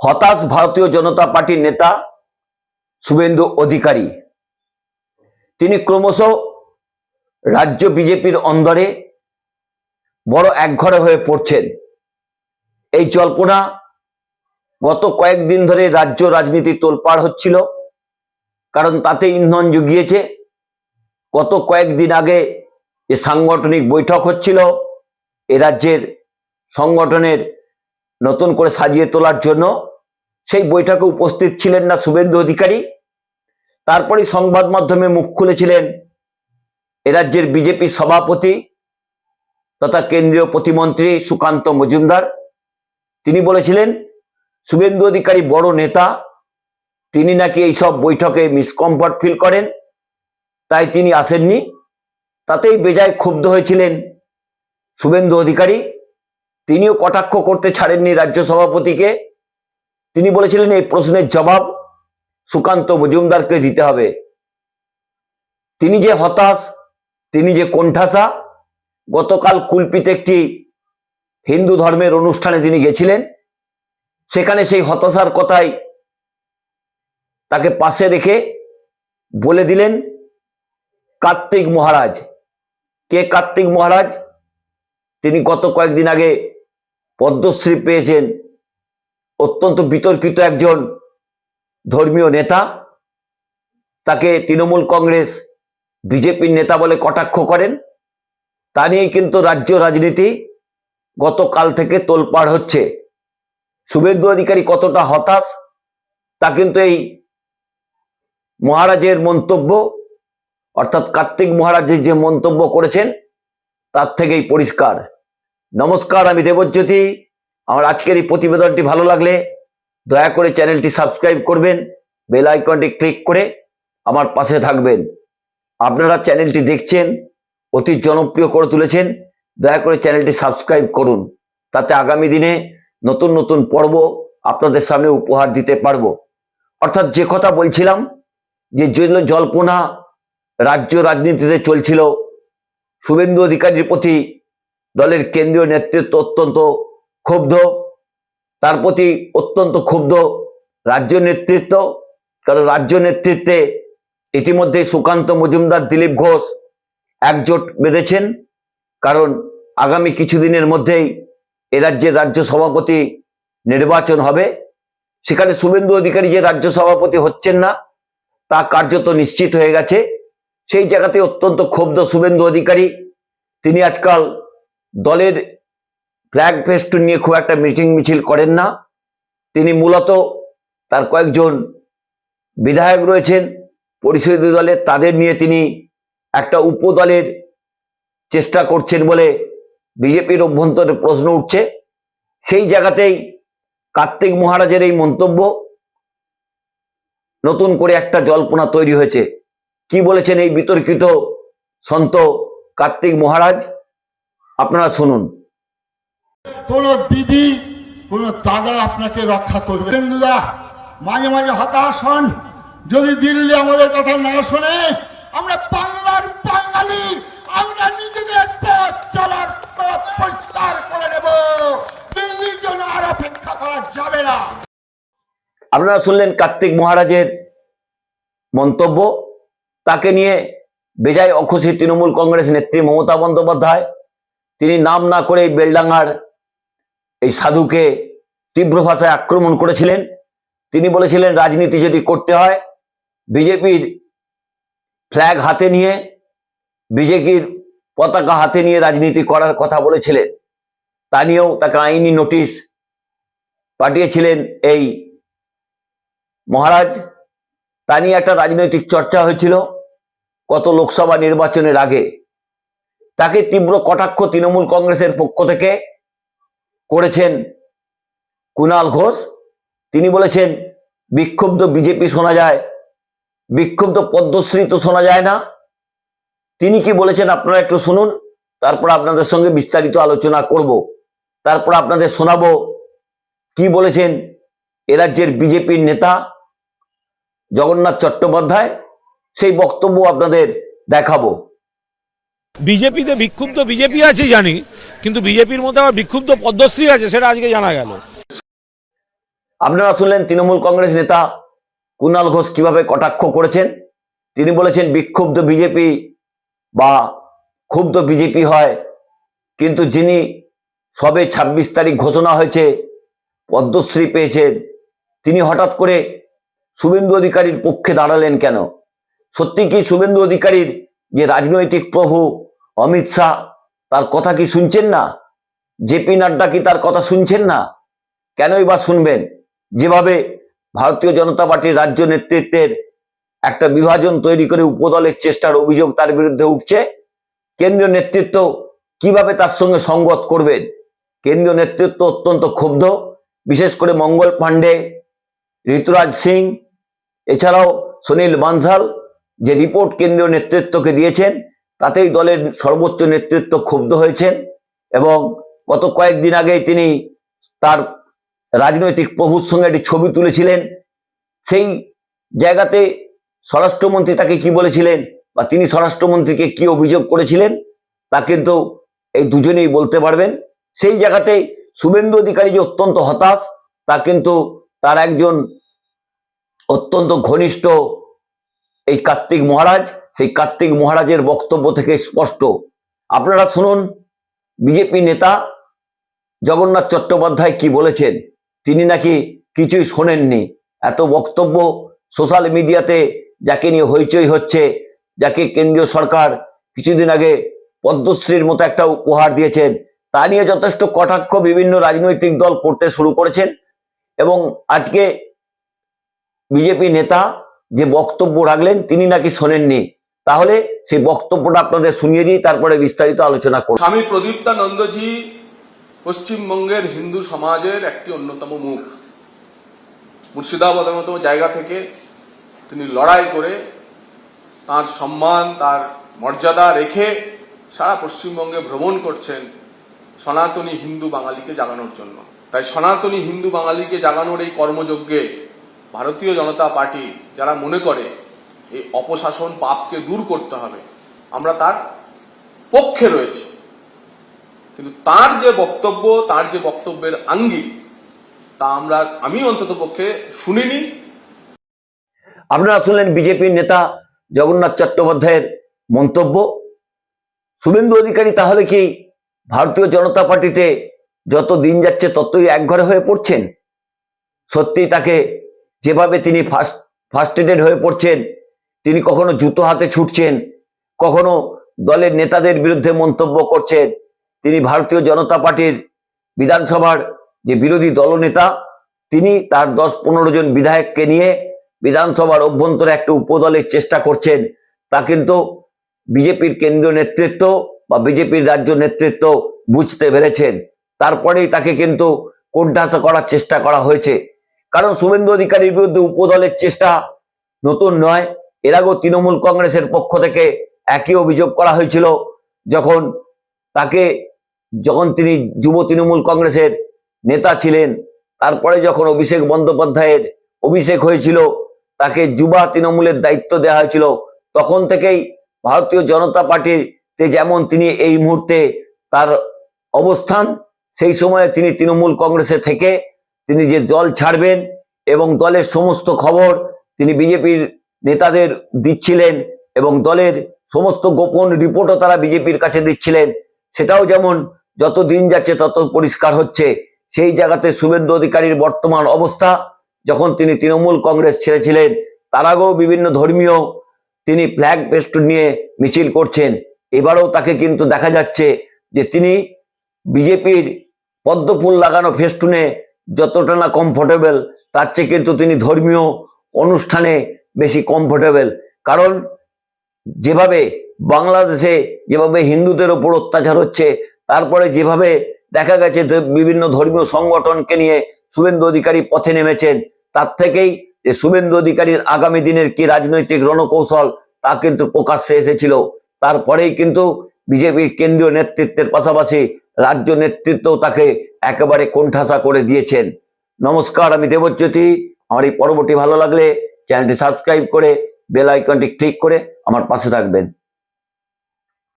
হতাশ ভারতীয় জনতা পার্টির নেতা শুভেন্দু অধিকারী। তিনি ক্রমশ রাজ্য বিজেপির অন্দরে বড় একঘরে হয়ে পড়ছেন। এই জল্পনা গত কয়েকদিন ধরে রাজ্য রাজনীতি তোলপাড় হচ্ছিল, কারণ তাতে ইন্ধন জুগিয়েছে। গত কয়েকদিন আগে যে সাংগঠনিক বৈঠক হচ্ছিল, এ রাজ্যের সংগঠনের নতুন করে সাজিয়ে তোলার জন্য সেই বৈঠকে উপস্থিত ছিলেন না শুভেন্দু অধিকারী। তারপরে সংবাদ মাধ্যমে মুখ খুলেছিলেন রাজ্যের বিজেপি সভাপতি তথা কেন্দ্রীয় প্রতিমন্ত্রী সুকান্ত মজুমদার। তিনি বলেছিলেন, শুভেন্দু অধিকারী বড় নেতা, তিনি নাকি এইসব বৈঠকে মিসকমফর্ট ফিল করেন, তাই তিনি আসেননি। তাতেই বেজায় ক্ষুব্ধ হয়েছিলেন শুভেন্দু অধিকারী। তিনিও কটাক্ষ করতে ছাড়েননি রাজ্য সভাপতিকে। তিনি বলেছিলেন, এই প্রশ্নের জবাব সুকান্ত মজুমদারকে দিতে হবে। তিনি যে হতাশ, তিনি যে কোণঠাসা, গতকাল কুলপিতে একটি হিন্দু ধর্মের অনুষ্ঠানে তিনি গেছিলেন। সেখানে সেই হতাশার কথাই তাকে পাশে রেখে বলে দিলেন, কার্তিক মহারাজ। কে কার্তিক মহারাজ? তিনি গত কয়েকদিন আগে পদ্মশ্রী পেয়েছেন। অত্যন্ত বিতর্কিত একজন ধর্মীয় নেতা। তাকে তৃণমূল কংগ্রেস, বিজেপির নেতা বলে কটাক্ষ করেন। তা নিয়েই কিন্তু রাজ্য রাজনীতি গতকাল থেকে তোলপাড় হচ্ছে। শুভেন্দু অধিকারী কতটা হতাশ, তা কিন্তু এই মহারাজের মন্তব্য, অর্থাৎ কার্তিক মহারাজের যে মন্তব্য করেছেন, তার থেকেই পরিষ্কার। নমস্কার, আমি দেবজ্যোতি। আমার আজকের এই প্রতিবেদনটি ভালো লাগলে দয়া করে চ্যানেলটি সাবস্ক্রাইব করবেন, বেল আইকনটি ক্লিক করে আমার পাশে থাকবেন। আপনারা চ্যানেলটি দেখছেন, অতি জনপ্রিয় করে তুলেছেন, দয়া করে চ্যানেলটি সাবস্ক্রাইব করুন। তাতে আগামী দিনে নতুন নতুন পর্ব আপনাদের সামনে উপহার দিতে পারব। অর্থাৎ যে কথা বলছিলাম, যে জল- জল্পনা রাজ্য রাজনীতিতে চলছিল, শুভেন্দু অধিকারীর প্রতি দলের কেন্দ্রীয় নেতৃত্ব অত্যন্ত ক্ষুব্ধ, তার প্রতি অত্যন্ত ক্ষুব্ধ রাজ্য নেতৃত্ব, কারণ রাজ্য নেতৃত্বে ইতিমধ্যে সুকান্ত মজুমদার, দিলীপ ঘোষ একজোট বেঁধেছেন। কারণ আগামী কিছুদিনের মধ্যেই এ রাজ্যের রাজ্য সভাপতি নির্বাচন হবে। সেখানে শুভেন্দু অধিকারী যে রাজ্য সভাপতি হচ্ছেন না, তা কার্যত নিশ্চিত হয়ে গেছে। সেই জায়গাতে অত্যন্ত ক্ষুব্ধ শুভেন্দু অধিকারী। তিনি আজকাল দলের ফ্ল্যাগ ফেস্ট নিয়ে খুব একটা মিটিং মিছিল করেন না। তিনি মূলত তার কয়েকজন বিধায়ক রয়েছেন পরিষদীয় দলের, তাদের নিয়ে তিনি একটা উপদলের চেষ্টা করছেন বলে বিজেপির অভ্যন্তরে প্রশ্ন উঠছে। সেই জায়গাতেই কার্তিক মহারাজের এই মন্তব্য, নতুন করে একটা জল্পনা তৈরি হয়েছে। কি বলেছেন এই বিতর্কিত সন্ত কার্তিক মহারাজ? আপনারা শুনুন। কোন দিদি, কোন দাদা আপনাকে রক্ষা করবে। বন্ধুরা, মাঝে মাঝে হতাশ হন। যদি দিল্লি আমাদের কথা না শোনে, আমরা বাংলার বাঙালি, আমরা নিজেদের পথ চলার পথ পরিষ্কার করে নেব। দিল্লির জন্য আর অপেক্ষা করা যাবে না। আপনারা শুনলেন কার্তিক মহারাজের মন্তব্য। তাকে নিয়ে বেজায় অখুশি তৃণমূল কংগ্রেস নেত্রী মমতা বন্দ্যোপাধ্যায়। তিনি নাম না করে বেলডাঙ্গার এই সাধুকে তীব্র ভাষায় আক্রমণ করেছিলেন। তিনি বলেছিলেন, রাজনীতি যদি করতে হয়, বিজেপির ফ্ল্যাগ হাতে নিয়ে, বিজেপির পতাকা হাতে নিয়ে রাজনীতি করার কথা বলেছিলেন। তা নিয়েও তাকে আইনি নোটিশ পাঠিয়েছিলেন এই মহারাজ। তা নিয়ে একটা রাজনৈতিক চর্চা হয়েছিল গত লোকসভা নির্বাচনের আগে। তাকে তীব্র কটাক্ষ তৃণমূল কংগ্রেসের পক্ষ থেকে করেছেন কুণাল ঘোষ। তিনি বলেছেন, বিক্ষুব্ধ বিজেপি শোনা যায়, বিক্ষুব্ধ পদ্মশ্রী তো শোনা যায় না। তিনি কি বলেছেন আপনারা একটু শুনুন, তারপর আপনাদের সঙ্গে বিস্তারিত আলোচনা করব। তারপর আপনাদের শোনাবো কি বলেছেন রাজ্যের বিজেপির নেতা জগন্নাথ চট্টোপাধ্যায়। সেই বক্তব্য আপনাদের দেখাবো। বিজেপিতে বিক্ষুব্ধ বিজেপি আছে জানি, কিন্তু বিজেপির মধ্যে আবার বিক্ষুব্ধ পদ্মশ্রী আছে সেটা আজকে জানা গেল। আপনারা শুনলেন তৃণমূল কংগ্রেস নেতা কুণাল ঘোষ কীভাবে কটাক্ষ করেছেন? তিনি বলেছেন, বিক্ষুব্ধ বিজেপি বা ক্ষুব্ধ বিজেপি হয়, কিন্তু যিনি সবে ছাব্বিশ তারিখ ঘোষণা হয়েছে, পদ্মশ্রী পেয়েছেন, তিনি হঠাৎ করে শুভেন্দু অধিকারীর পক্ষে দাঁড়ালেন কেন? সত্যি কি শুভেন্দু অধিকারীর যে রাজনৈতিক প্রভু অমিত শাহ, তার কথা কি শুনছেন না? জেপি নাড্ডা কি তার কথা শুনছেন না? কেনই বা শুনবেন? যেভাবে ভারতীয় জনতা পার্টির রাজ্য নেতৃত্বের একটা বিভাজন তৈরি করে উপদলের চেষ্টার অভিযোগ তার বিরুদ্ধে উঠছে, কেন্দ্রীয় নেতৃত্ব কীভাবে তার সঙ্গে সঙ্গত করবেন? কেন্দ্রীয় নেতৃত্ব অত্যন্ত ক্ষুব্ধ, বিশেষ করে মঙ্গল পাণ্ডে, ঋতুরাজ সিং, এছাড়াও সুনীল বানসাল যে রিপোর্ট কেন্দ্রীয় নেতৃত্বকে দিয়েছেন, তাতেই দলের সর্বোচ্চ নেতৃত্ব ক্ষুব্ধ হয়েছেন এবং গত কয়েকদিন আগেই তিনি তার রাজনৈতিক প্রভুর সঙ্গে একটি ছবি তুলেছিলেন। সেই জায়গাতে স্বরাষ্ট্রমন্ত্রী তাকে কি বলেছিলেন বা তিনি স্বরাষ্ট্রমন্ত্রীকে কি অভিযোগ করেছিলেন, তা কিন্তু এই দুজনেই বলতে পারবেন। সেই জায়গাতে শুভেন্দু অধিকারী যে অত্যন্ত হতাশ, তা কিন্তু তার একজন অত্যন্ত ঘনিষ্ঠ এই কার্তিক মহারাজ, সেই কার্তিক মহারাজের বক্তব্য থেকে স্পষ্ট। আপনারা শুনুন, বিজেপি নেতা জগন্নাথ চট্টোপাধ্যায় কি বলেছেন, তিনি নাকি কিছুই শোনেননি। এত বক্তব্য সোশ্যাল মিডিয়াতে যাকে নিয়ে হইচই হচ্ছে, যাকে কেন্দ্রীয় সরকার কিছুদিন আগে পদ্মশ্রীর মতো একটা উপহার দিয়েছেন, তা নিয়ে যথেষ্ট কটাক্ষ বিভিন্ন রাজনৈতিক দল করতে শুরু করেছেন। এবং আজকে বিজেপি নেতা যে বক্তব্য রাখলেন, তিনি নাকি শোনেননি। তাহলে সেই বক্তব্যটা আপনাদের শুনিয়ে দিই, তারপরে বিস্তারিত আলোচনা করব। স্বামী প্রদীপ্তানন্দজি পশ্চিমবঙ্গের হিন্দু সমাজের একটি অন্যতম মুখ। মুর্শিদাবাদের মতো জায়গা থেকে তিনি লড়াই করে তার সম্মান, তার মর্যাদা রেখে সারা পশ্চিমবঙ্গে ভ্রমণ করছেন সনাতনী হিন্দু বাঙালিকে জাগানোর জন্য। তাই সনাতনী হিন্দু বাঙালিকে জাগানোর এই কর্মযজ্ঞে ভারতীয় জনতা পার্টি যারা মনে করে এই অপশাসন পাপকে দূর করতে হবে, আমরা তার পক্ষে রয়েছে। কিন্তু তার যে বক্তব্য, তার যে বক্তব্যের আঙ্গিক, তা আমরা, আমি অন্তত পক্ষে শুনিনি। আপনারা শুনলেন বিজেপির নেতা জগন্নাথ চট্টোপাধ্যায়ের মন্তব্য। শুভেন্দু অধিকারী, তাহলে কি ভারতীয় জনতা পার্টিতে যত দিন যাচ্ছে ততই একঘরে হয়ে পড়ছেন? সত্যি তাকে যেভাবে তিনি ফার্স্ট ফার্স্টেডেড হয়ে পড়ছেন। তিনি কখনো জুতো হাতে ছুটছেন, কখনো দলের নেতাদের বিরুদ্ধে মন্তব্য করছেন। তিনি ভারতীয় জনতা পার্টির বিধানসভার যে বিরোধী দলনেতা, তিনি তার দশ পনেরো জন বিধায়ককে নিয়ে বিধানসভার অভ্যন্তরে একটা উপদলের চেষ্টা করছেন। তা কিন্তু বিজেপির কেন্দ্রীয় নেতৃত্ব বা বিজেপির রাজ্য নেতৃত্ব বুঝতে পেরেছেন। তারপরেই তাকে কিন্তু কোণঠাসা করার চেষ্টা করা হয়েছে। কারণ শুভেন্দু অধিকারীর বিরুদ্ধে উপদলের চেষ্টা নতুন নয়। এর আগেও তৃণমূল কংগ্রেসের পক্ষ থেকে একই অভিযোগ করা হয়েছিল যখন তাকে, যখন তিনি যুব তৃণমূল কংগ্রেসের নেতা ছিলেন, তারপরে যখন অভিষেক বন্দ্যোপাধ্যায়ের অভিষেক হয়েছিল, তাকে যুবা তৃণমূলের দায়িত্ব দেওয়া হয়েছিল, তখন থেকেই ভারতীয় জনতা পার্টিতে যেমন তিনি এই মুহূর্তে তার অবস্থান, সেই সময়ে তিনি তৃণমূল কংগ্রেসে থেকে তিনি যে দল ছাড়বেন এবং দলের সমস্ত খবর তিনি বিজেপির নেতাদের দিচ্ছিলেন এবং দলের সমস্ত গোপন রিপোর্টও তারা বিজেপির কাছে দিচ্ছিলেন, সেটাও যেমন যত দিন যাচ্ছে তত পরিষ্কার হচ্ছে। সেই জায়গাতে শুভেন্দু অধিকারীর বর্তমান অবস্থা, যখন তিনি তৃণমূল কংগ্রেস ছেড়েছিলেন, তার আগেও বিভিন্ন ধর্মীয় তিনি ফ্ল্যাগ পেস্ট নিয়ে মিছিল করছেন। এবারেও তাকে কিন্তু দেখা যাচ্ছে যে তিনি বিজেপির পদ্মফুল লাগানো ফেস্টুনে যতটা না কমফোর্টেবল তার চেয়ে কিন্তু তিনি ধর্মীয় অনুষ্ঠানে বেশি কমফোর্টেবল কারণ যেভাবে বাংলাদেশে যেভাবে হিন্দুদের ওপর অত্যাচার হচ্ছে, তারপরে যেভাবে দেখা গেছে বিভিন্ন ধর্মীয় সংগঠনকে নিয়ে শুভেন্দু অধিকারী পথে নেমেছেন, তার থেকেই যে শুভেন্দু অধিকারীর আগামী দিনের কি রাজনৈতিক রণকৌশল, তা কিন্তু প্রকাশ্যে এসেছিল। তারপরেই কিন্তু বিজেপির কেন্দ্রীয় নেতৃত্বের পাশাপাশি রাজ্য নেতৃত্ব তাকে একেবারে কোণঠাসা করে দিয়েছেন। নমস্কার, আমি দেবজ্যোতি। আমার এই পর্বটি ভালো লাগলে চ্যানেলটি সাবস্ক্রাইব করে বেল আইকনটি ক্লিক করে আমার পাশে থাকবেন।